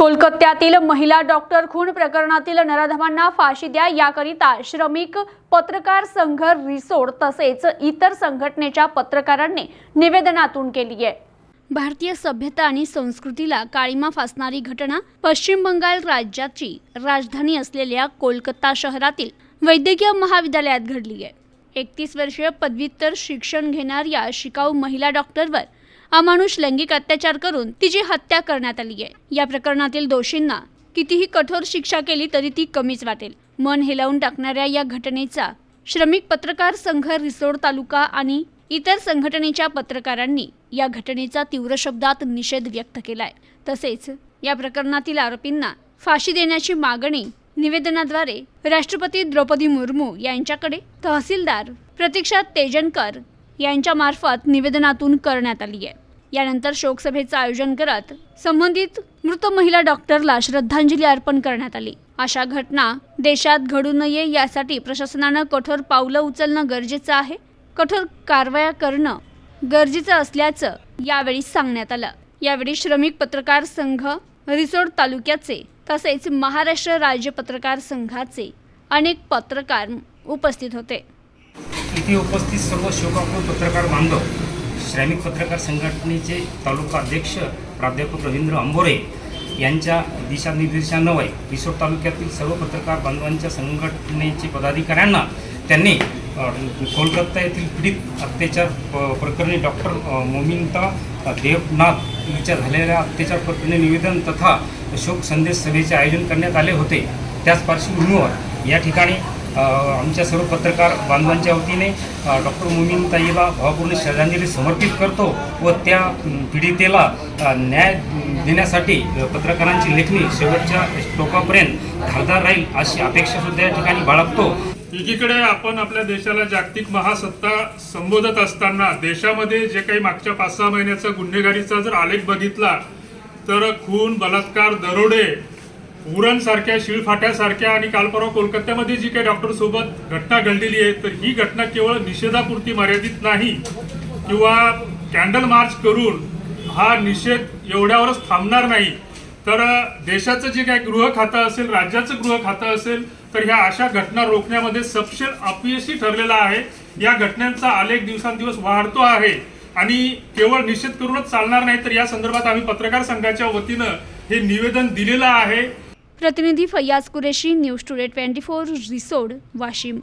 कोलकात्यातील महिला डॉक्टर खून प्रकरणातील नराधमांना फाशी द्या याकरिता श्रमिक पत्रकार संघ रिसोड तसेच इतर संघटनेच्या पत्रकारांनी निवेदनातून केली आहे. भारतीय सभ्यता आणि संस्कृतीला काळीमा फासणारी घटना पश्चिम बंगाल राज्याची राजधानी असलेल्या कोलकाता शहरातील वैद्यकीय महाविद्यालयात घडली आहे. एकतीस वर्षीय पदव्युत्तर शिक्षण घेणाऱ्या शिकाऊ महिला डॉक्टरवर अमानुष लैंगिक अत्याचार करून तिची हत्या करण्यात आली आहे. या प्रकरणातील दोषींना कितीही कठोर शिक्षा केली तरी ती कमीच वाटेल. मन हेलावून टाकणाऱ्या या घटनेचा श्रमिक पत्रकार संघ रिसोड तालुका आणि इतर संघटनेच्या पत्रकारांनी या घटनेचा तीव्र शब्दात निषेध व्यक्त केलाय. तसेच या प्रकरणातील आरोपींना फाशी देण्याची मागणी निवेदनाद्वारे राष्ट्रपती द्रौपदी मुर्मू यांच्याकडे तहसीलदार प्रतीक्षा तेजनकर यांच्या मार्फत निवेदनातून करण्यात आली आहे. यानंतर शोकसभेचं आयोजन करत संबंधित मृत महिला डॉक्टरला श्रद्धांजली अर्पण करण्यात आली. अशा घटना देशात घडू नये यासाठी प्रशासनानं कठोर पावलं उचलणं गरजेचं आहे. कठोर कारवाया करणं गरजेचं असल्याचं यावेळी सांगण्यात आलं. यावेळी श्रमिक पत्रकार संघ रिसोड तालुक्याचे तसेच महाराष्ट्र राज्य पत्रकार संघाचे अनेक पत्रकार उपस्थित होते. इथे उपस्थित सर्व शोकाकुल पत्रकार बांधव श्रमिक पत्रकार संघटनेचे तालुका अध्यक्ष प्राध्यापक रवींद्र अंबोरे यांच्या दिशानिर्देशान्वये रिसोड तालुक्यातील सर्व पत्रकार बांधवांच्या संघटनेचे पदाधिकाऱ्यांना त्यांनी कोलकाता येथील पीडित अत्याचार प- प्रकरणी डॉक्टर मोमिंता देवनाथ हिच्या झालेल्या अत्याचार प्रकरणी निवेदन तथा शोक संदेश सभेचे आयोजन करण्यात आले होते. त्याच पार्श्वभूमीवर या ठिकाणी आमच्या सर्व पत्रकार बांधवांच्या वतीने डॉक्टर मोमीनताईला भावपूर्ण श्रद्धांजली समर्पित करतो व त्या पीडितेला न्याय देण्यासाठी पत्रकारांची लेखणी शेवटच्या टोकापर्यंत धारदार राहील अशी अपेक्षा सुद्धा या ठिकाणी बाळगतो. एकीकडे आपण आपल्या देशाला जागतिक महासत्ता संबोधत असताना देशामध्ये जे काही मागच्या पाच सहा महिन्याचा गुन्हेगारीचा जर आलेख बघितला तर खून बलात्कार दरोडे उरणसारख्या शिळफाट्यासारख्या आणि काल परवा कोलकात्यामध्ये जी काही डॉक्टर सोबत घटना घडलेली आहे तर ही घटना केवळ निषेधापुरती मर्यादित नाही. किंवा कॅन्डल मार्च करून हा निषेध एवढ्यावरच थांबणार नाही. तर देशाचं जे काही गृह खातं असेल राज्याचं गृह खातं असेल तर ह्या अशा घटना रोखण्यामध्ये सपशेल अपयशी ठरलेला आहे. या घटनांचा आलेख दिवसांदिवस वाढतो आहे. आणि केवळ निषेध करूनच चालणार नाही तर या संदर्भात आम्ही पत्रकार संघाच्या वतीनं हे निवेदन दिलेलं आहे. પ્રતિનિધિ Faiyaz Qureshi news today twenty four Risod Washim.